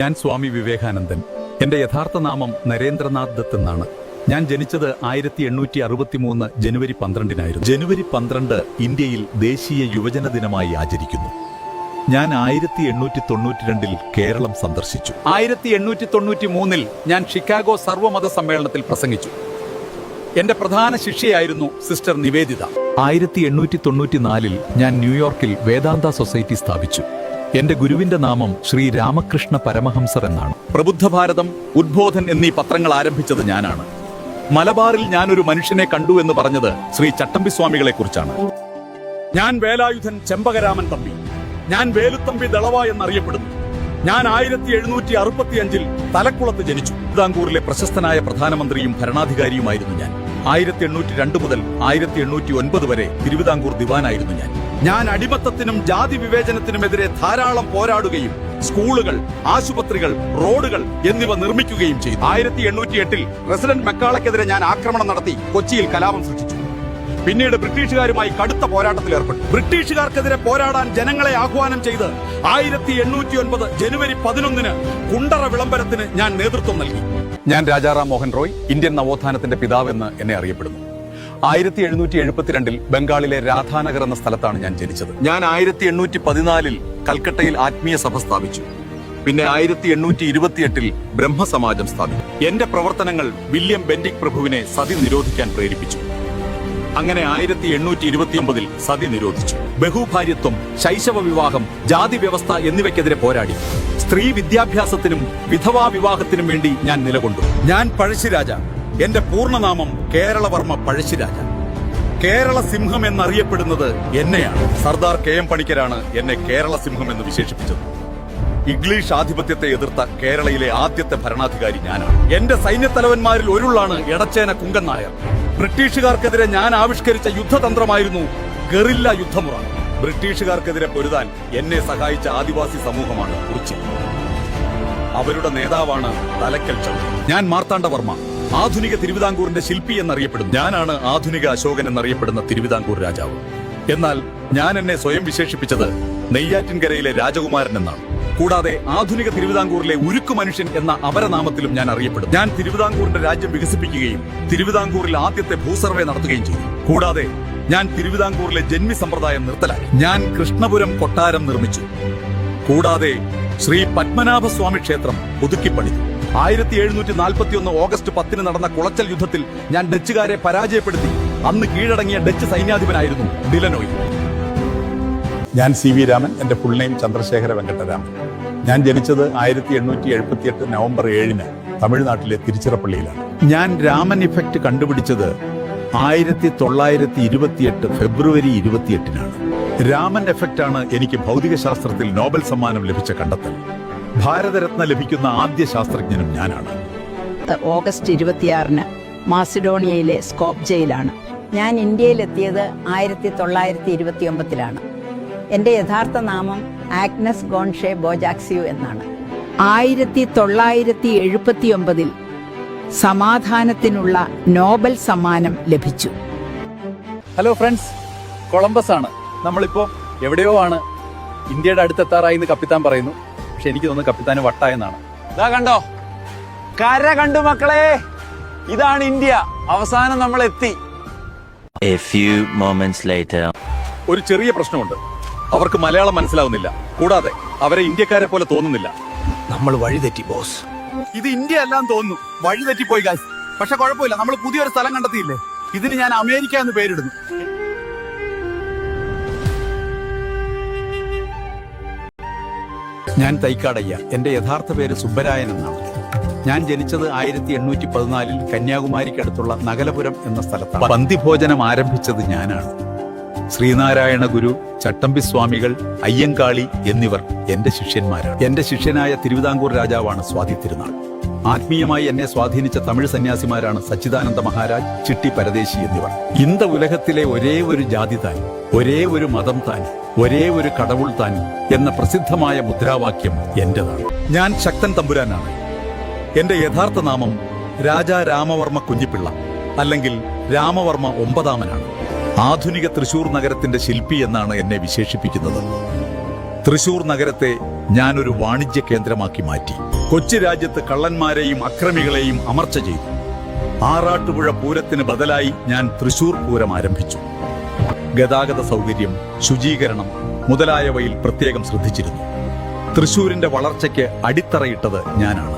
ഞാൻ സ്വാമി വിവേകാനന്ദൻ. എന്റെ യഥാർത്ഥ നാമം നരേന്ദ്രനാഥ് ദത്ത് എന്നാണ്. ഞാൻ ജനിച്ചത് ആയിരത്തി എണ്ണൂറ്റി അറുപത്തി മൂന്ന് ജനുവരി പന്ത്രണ്ടിനായിരുന്നു. ജനുവരി പന്ത്രണ്ട് ഇന്ത്യയിൽ ദേശീയ യുവജന ദിനമായി ആചരിക്കുന്നു. ഞാൻ ആയിരത്തി എണ്ണൂറ്റി തൊണ്ണൂറ്റി രണ്ടിൽ കേരളം സന്ദർശിച്ചു. ആയിരത്തി എണ്ണൂറ്റി തൊണ്ണൂറ്റി മൂന്നിൽ ഞാൻ ഷിക്കാഗോ സർവമത സമ്മേളനത്തിൽ പ്രസംഗിച്ചു. എന്റെ പ്രധാന ശിഷ്യയായിരുന്നു സിസ്റ്റർ നിവേദിത. ആയിരത്തി എണ്ണൂറ്റി തൊണ്ണൂറ്റി നാലിൽ ഞാൻ ന്യൂയോർക്കിൽ വേദാന്ത സൊസൈറ്റി സ്ഥാപിച്ചു. എന്റെ ഗുരുവിന്റെ നാമം ശ്രീ രാമകൃഷ്ണ പരമഹംസർ എന്നാണ്. പ്രബുദ്ധ ഭാരതം ഉദ്ബോധൻ എന്നീ പത്രങ്ങൾ ആരംഭിച്ചത് ഞാനാണ്. മലബാറിൽ ഞാനൊരു മനുഷ്യനെ കണ്ടു എന്ന് പറഞ്ഞത് ശ്രീ ചട്ടമ്പി സ്വാമികളെ കുറിച്ചാണ്. ഞാൻ വേലായുധൻ ചെമ്പകരാമൻ തമ്പി. ഞാൻ വേലുത്തമ്പി ദളവ എന്നറിയപ്പെടുന്നു. ഞാൻ ആയിരത്തി എഴുന്നൂറ്റി അറുപത്തിയഞ്ചിൽ തലക്കുളത്ത് ജനിച്ചു. തിരുവിതാംകൂറിലെ പ്രശസ്തനായ പ്രധാനമന്ത്രിയും ഭരണാധികാരിയുമായിരുന്നു ഞാൻ. ആയിരത്തി എണ്ണൂറ്റി രണ്ട് മുതൽ ആയിരത്തി എണ്ണൂറ്റി ഒൻപത് വരെ തിരുവിതാംകൂർ ദിവാനായിരുന്നു ഞാൻ. ഞാൻ അടിമത്തത്തിനും ജാതി വിവേചനത്തിനുമെതിരെ ധാരാളം പോരാടുകയും സ്കൂളുകൾ ആശുപത്രികൾ റോഡുകൾ എന്നിവ നിർമ്മിക്കുകയും ചെയ്തു. ആയിരത്തി എണ്ണൂറ്റി എട്ടിൽ പ്രസിഡന്റ് മെക്കാളയ്ക്കെതിരെ ഞാൻ ആക്രമണം നടത്തി കൊച്ചിയിൽ കലാപം സൃഷ്ടിച്ചു. പിന്നീട് ബ്രിട്ടീഷുകാരുമായി കടുത്ത പോരാട്ടത്തിൽ ഏർപ്പെട്ടു. ബ്രിട്ടീഷുകാർക്കെതിരെ പോരാടാൻ ജനങ്ങളെ ആഹ്വാനം ചെയ്ത് ആയിരത്തി എണ്ണൂറ്റി ഒൻപത് ജനുവരി പതിനൊന്നിന് കുണ്ടറ വിളംബരത്തിന് ഞാൻ നേതൃത്വം നൽകി. ഞാൻ രാജാറാം മോഹൻ റോയ് ഇന്ത്യൻ നവോത്ഥാനത്തിന്റെ പിതാവെന്ന് എന്നെ അറിയപ്പെടുന്നു. ആയിരത്തി എഴുന്നൂറ്റി എഴുപത്തിരണ്ടിൽ ബംഗാളിലെ രാധാനഗർ എന്ന സ്ഥലത്താണ് ഞാൻ ജനിച്ചത്. ഞാൻ ആയിരത്തി എണ്ണൂറ്റി പതിനാലിൽ കൽക്കട്ടയിൽ ആത്മീയ സഭ സ്ഥാപിച്ചു. പിന്നെ ആയിരത്തി എണ്ണൂറ്റി ഇരുപത്തിയെട്ടിൽ ബ്രഹ്മസമാജം സ്ഥാപിച്ചു. എന്റെ പ്രവർത്തനങ്ങൾ വില്യം ബെൻഡിക് പ്രഭുവിനെ സതി നിരോധിക്കാൻ പ്രേരിപ്പിച്ചു. അങ്ങനെ ആയിരത്തി എണ്ണൂറ്റി ഇരുപത്തിയൊമ്പതിൽ സതി നിരോധിച്ചു. ബഹുഭാര്യത്വം ശൈശവ വിവാഹം ജാതി വ്യവസ്ഥ എന്നിവയ്ക്കെതിരെ പോരാടി. സ്ത്രീ വിദ്യാഭ്യാസത്തിനും വിധവാ വിവാഹത്തിനും വേണ്ടി ഞാൻ നിലകൊണ്ടു. ഞാൻ പഴശ്ശിരാജ. എന്റെ പൂർണനാമം കേരളവർമ്മ പഴശ്ശിരാജ കേരള സിംഹം എന്നറിയപ്പെടുന്നത് എന്നെയാണ്. സർദാർ കെ എം പണിക്കരാണ് എന്നെ കേരള സിംഹം എന്ന് വിശേഷിപ്പിച്ചത്. ഇംഗ്ലീഷ് ആധിപത്യത്തെ എതിർത്ത കേരളയിലെ ആദ്യത്തെ ഭരണാധികാരി ഞാനാണ്. എന്റെ സൈന്യത്തലവന്മാരിൽ ഒരുള്ളാണ് എടച്ചേന കുങ്കൻ നായർ. ബ്രിട്ടീഷുകാർക്കെതിരെ ഞാൻ ആവിഷ്കരിച്ച യുദ്ധതന്ത്രമായിരുന്നു ഗറില്ല യുദ്ധമുറ. ബ്രിട്ടീഷുകാർക്കെതിരെ പൊരുതാൻ എന്നെ സഹായിച്ച ആദിവാസി സമൂഹമാണ് കുറിച്ചി. അവരുടെ നേതാവാണ് തലക്കൽ ചന്ദ്രൻ. ഞാൻ മാർത്താണ്ഡവർമ്മ. ആധുനിക തിരുവിതാംകൂറിന്റെ ശില്പി എന്നറിയപ്പെടുന്നു. ഞാനാണ് ആധുനിക അശോകൻ എന്നറിയപ്പെടുന്ന തിരുവിതാംകൂർ രാജാവ്. എന്നാൽ ഞാൻ എന്നെ സ്വയം വിശേഷിപ്പിച്ചത് നെയ്യാറ്റിൻകരയിലെ രാജകുമാരൻ എന്നാണ്. കൂടാതെ ആധുനിക തിരുവിതാംകൂറിലെ ഉരുക്കു മനുഷ്യൻ എന്ന അപരനാമത്തിലും ഞാൻ അറിയപ്പെടും ഞാൻ തിരുവിതാംകൂറിന്റെ രാജ്യം വികസിപ്പിക്കുകയും തിരുവിതാംകൂറിൽ ആദ്യത്തെ ഭൂസർവേ നടത്തുകയും ചെയ്തു. കൂടാതെ ഞാൻ തിരുവിതാംകൂറിലെ ജന്മി സമ്പ്രദായം നിർത്തലാക്കി. ഞാൻ കൃഷ്ണപുരം കൊട്ടാരം നിർമ്മിച്ചു. കൂടാതെ ശ്രീ പത്മനാഭസ്വാമി ക്ഷേത്രം പുതുക്കിപ്പണിതു. ആയിരത്തി എഴുന്നൂറ്റി നാൽപ്പത്തി ഒന്ന് ഓഗസ്റ്റ് പത്തിന് നടന്ന കുളച്ചൽ യുദ്ധത്തിൽ ഞാൻ ഡച്ചുകാരെ പരാജയപ്പെടുത്തി. അന്ന് കീഴടങ്ങിയ ഡച്ച് സൈന്യാധിപനായിരുന്നു ഡിലനോയ്. ഞാൻ സി വി രാമൻ എന്റെ ഫുൾ നെയിം ചന്ദ്രശേഖര വെങ്കട്ടരാമൻ. ഞാൻ ജനിച്ചത് ആയിരത്തി എണ്ണൂറ്റി എഴുപത്തി എട്ട് നവംബർ ഏഴിന് തമിഴ്നാട്ടിലെ തിരുച്ചിറപ്പള്ളിയിലാണ്. ഞാൻ രാമൻ ഇഫക്റ്റ് കണ്ടുപിടിച്ചത് ആയിരത്തി തൊള്ളായിരത്തി ഇരുപത്തിയെട്ട് ഫെബ്രുവരി ഇരുപത്തിയെട്ടിനാണ്. രാമൻ എഫക്റ്റാണ് എനിക്ക് ഭൗതികശാസ്ത്രത്തിൽ നോബൽ സമ്മാനം ലഭിച്ച കണ്ടെത്തൽ. ഭാരതരത്ന ലഭിക്കുന്ന ആദ്യ ശാസ്ത്രജ്ഞനും ഞാനാണ്. ഓഗസ്റ്റ് ഇരുപത്തിയാറിന് മാസിഡോണിയയിലെ സ്കോപ്ജയിലാണ് ഞാൻ ഇന്ത്യയിലെത്തിയത് ആയിരത്തി തൊള്ളായിരത്തി ഇരുപത്തി ഒമ്പതിലാണ് എന്റെ യഥാർത്ഥ നാമം ആഗ്നസ് ഗോൺഷെ ബോജാക്സിയു എന്നാണ്. ആയിരത്തി തൊള്ളായിരത്തി എഴുപത്തി ഒമ്പതിൽ സമാധാനത്തിനുള്ള നോബൽ സമ്മാനം ലഭിച്ചു. ഹലോ ഫ്രണ്ട്സ് കൊളംബസ് ആണ് നമ്മളിപ്പോ എവിടെയോ ആണ്. ഇന്ത്യയുടെ അടുത്തെത്താറായി എന്ന് കപ്പിത്താൻ പറയുന്നു. പക്ഷെ എനിക്ക് തോന്നുന്നു കപ്പിത്താന് വട്ടായെന്നാണ്. ഇതാ കണ്ടോ? കര കണ്ടു മക്കളെ. ഇതാണ് ഇന്ത്യ. അവസാനം നമ്മൾ എത്തി A few moments later. ഒരു ചെറിയ പ്രശ്നമുണ്ട്. അവർക്ക് മലയാളം മനസ്സിലാവുന്നില്ല. കൂടാതെ അവരെ ഇന്ത്യക്കാരെ പോലെ തോന്നുന്നില്ല. നമ്മൾ വഴിതെറ്റി ബോസ്. ഇത് ഇന്ത്യ എല്ലാം തോന്നുന്നു. വഴിതെറ്റി പോയി ഗായ്സ് പക്ഷെ കുഴപ്പമില്ല. നമ്മൾ പുതിയൊരു സ്ഥലം കണ്ടെത്തിയില്ലേ? ഇതിന് ഞാൻ അമേരിക്ക എന്ന് പേരിടുന്നു. ഞാൻ തൈക്കാടയ്യ. എന്റെ യഥാർത്ഥ പേര് സുബ്ബരായൻ എന്നാണ്. ഞാൻ ജനിച്ചത് ആയിരത്തി എണ്ണൂറ്റി പതിനാലിൽ കന്യാകുമാരിക്കടുത്തുള്ള നഗലപുരം എന്ന സ്ഥലത്താണ്. പന്തിഭോജനം ആരംഭിച്ചത് ഞാനാണ്. ശ്രീനാരായണ ഗുരു ചട്ടമ്പി സ്വാമികൾ അയ്യങ്കാളി എന്നിവർ എന്റെ ശിഷ്യന്മാരാണ്. എന്റെ ശിഷ്യനായ തിരുവിതാംകൂർ രാജാവാണ് സ്വാതി തിരുനാൾ. ആത്മീയമായി എന്നെ സ്വാധീനിച്ച തമിഴ് സന്യാസിമാരാണ് സച്ചിദാനന്ദ മഹാരാജ് ചിട്ടി പരദേശി എന്നിവർ. ഇന്ത ഉലകത്തിലെ ഒരേ ഒരു ജാതി താൻ ഒരേ ഒരു മതം താൻ ഒരേ ഒരു കടവുൾ താൻ എന്ന പ്രസിദ്ധമായ മുദ്രാവാക്യം എന്റേതാണ്. ഞാൻ ശക്തൻ തമ്പുരാനാണ്. എന്റെ യഥാർത്ഥ നാമം രാജാ രാമവർമ്മ കുഞ്ഞിപ്പിള്ള അല്ലെങ്കിൽ രാമവർമ്മ ഒമ്പതാമനാണ്. ആധുനിക തൃശൂർ നഗരത്തിന്റെ ശില്പി എന്നാണ് എന്നെ വിശേഷിപ്പിക്കുന്നത്. തൃശൂർ നഗരത്തെ ഞാനൊരു വാണിജ്യ കേന്ദ്രമാക്കി മാറ്റി. കൊച്ചി രാജ്യത്ത് കള്ളന്മാരെയും അക്രമികളെയും അമർച്ച ചെയ്തു. ആറാട്ടുപുഴ പൂരത്തിന് ബദലായി ഞാൻ തൃശൂർ പൂരം ആരംഭിച്ചു. ഗതാഗത സൗകര്യം ശുചീകരണം മുതലായവയിൽ പ്രത്യേകം ശ്രദ്ധിച്ചിരുന്നു. തൃശൂരിന്റെ വളർച്ചയ്ക്ക് അടിത്തറയിട്ടത് ഞാനാണ്.